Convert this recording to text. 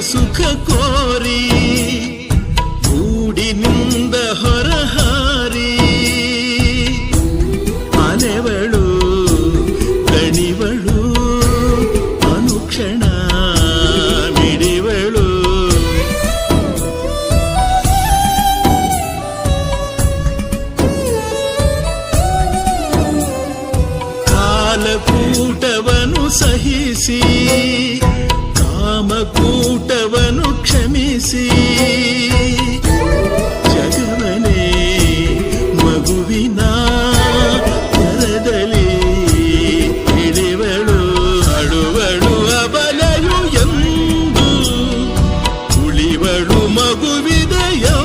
ಸುಖ ಕೋರಿ ಗೂಡಿನಿಂದ ಹೊರಹಾರಿ. ಅಲೆವಳು ಕಣಿವಳು ಅನುಕ್ಷಣ ಮಿಡಿವಳು. ಕಾಲಕೂಟವನು ಸಹಿಸಿ పూటవను క్షమిసి జగవనే మగువినా కరదలి ತಿಳಿವಳು ಅಳುವಳು ಅಬಲಯು ಎಂದು ಉಳಿವಳು ಮಗುವಿದೆಯೋ